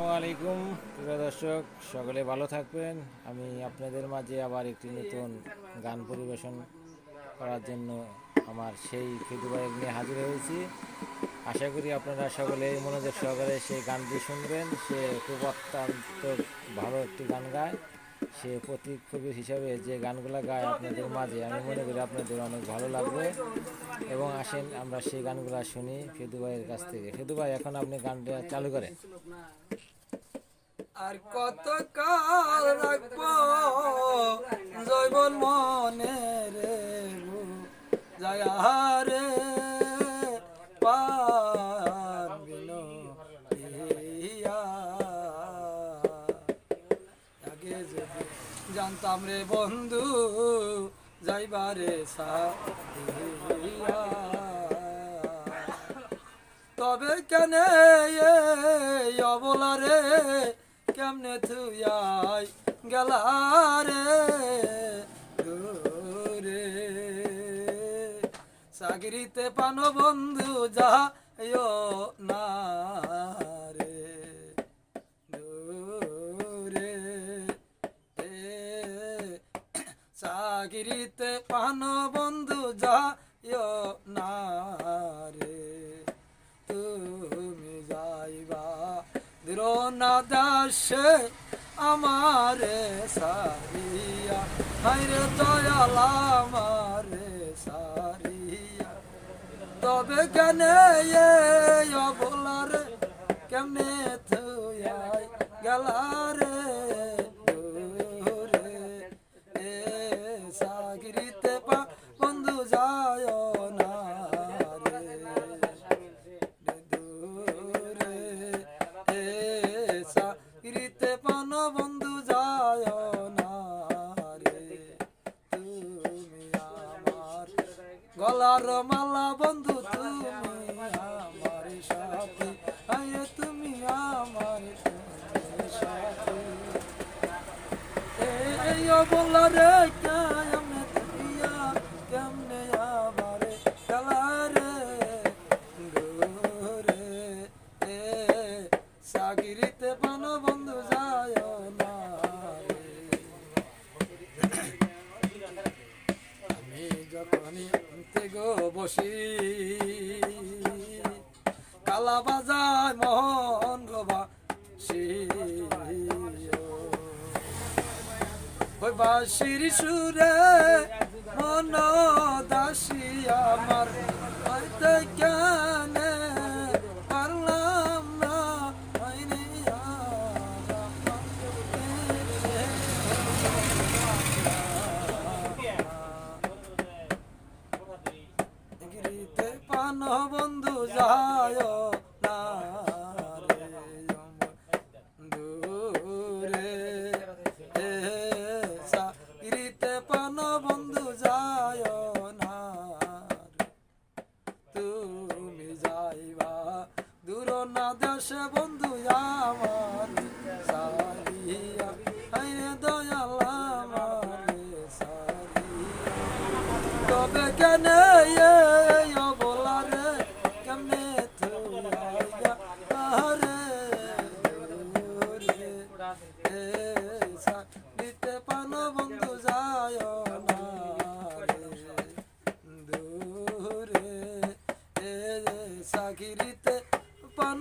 আসসালামু আলাইকুম। প্রিয় দর্শক, সকলে ভালো থাকবেন। আমি আপনাদের মাঝে আবার একটি নতুন গান পরিবেশন করার জন্য আমার সেই ফিডব্যাক নিয়ে হাজির হয়েছি। আশা করি আপনারা সকলে মনোযোগ সহকারে সেই গানটি শুনবেন। সে খুব অত্যন্ত ভালো একটি গান গায়। সে প্রতীক হিসাবে যে গানগুলো গায় আপনাদের মাঝে, আমি মনে করি আপনাদের অনেক ভালো লাগবে। এবং আসেন আমরা সেই গানগুলো শুনি ফেদু ভাইয়ের কাছ থেকে। ফেদু ভাই, এখন আপনি গানটা চালু করেন। আর কত কাল রাখব জৈবন মনে রে যায় জানতাম রে বন্ধু যাইবারে তবে কেন অবলা রে, কেমনে থুয়াই গেলা রে দূরে সাগরিতে পানো বন্ধু যা না রে দূরে এ সাগরিতে পান বন্ধু যায় না রে। তুমি যাইবা দ্রোনা দাসে আমারে সারিয়া হাইরে দয়াল আমারে সারিয়া তবে কেন অবলারে, কেমনে থুয়াই গেলারে সাগরিতে পান বন্ধু যায় না রে। তুমি গলার মালা বন্ধু, তুমি আমার সাথী। আয়ে তুমি আমার সাথী। এই কেমনে তুইয়া কেমনে রে গোরে এ সাগিরিতে পান বন্ধু যায় না রে আমি যখনই আনতে বসি। কালা বাজায় মোহন গোবা ওই সুরে মন দাসী আমার। গিরিতে পান বন্ধু যায় না দূরে এ পান বন্ধু যায় না তুমি যাইবা দূর না দেশে বন্ধু, আমার সারিয়া। হাইরে দয়াল আমার সারিয়া। তবে কেন সাগরিতে পান বন্ধু যায় না দূরে এ সাগরিতে পান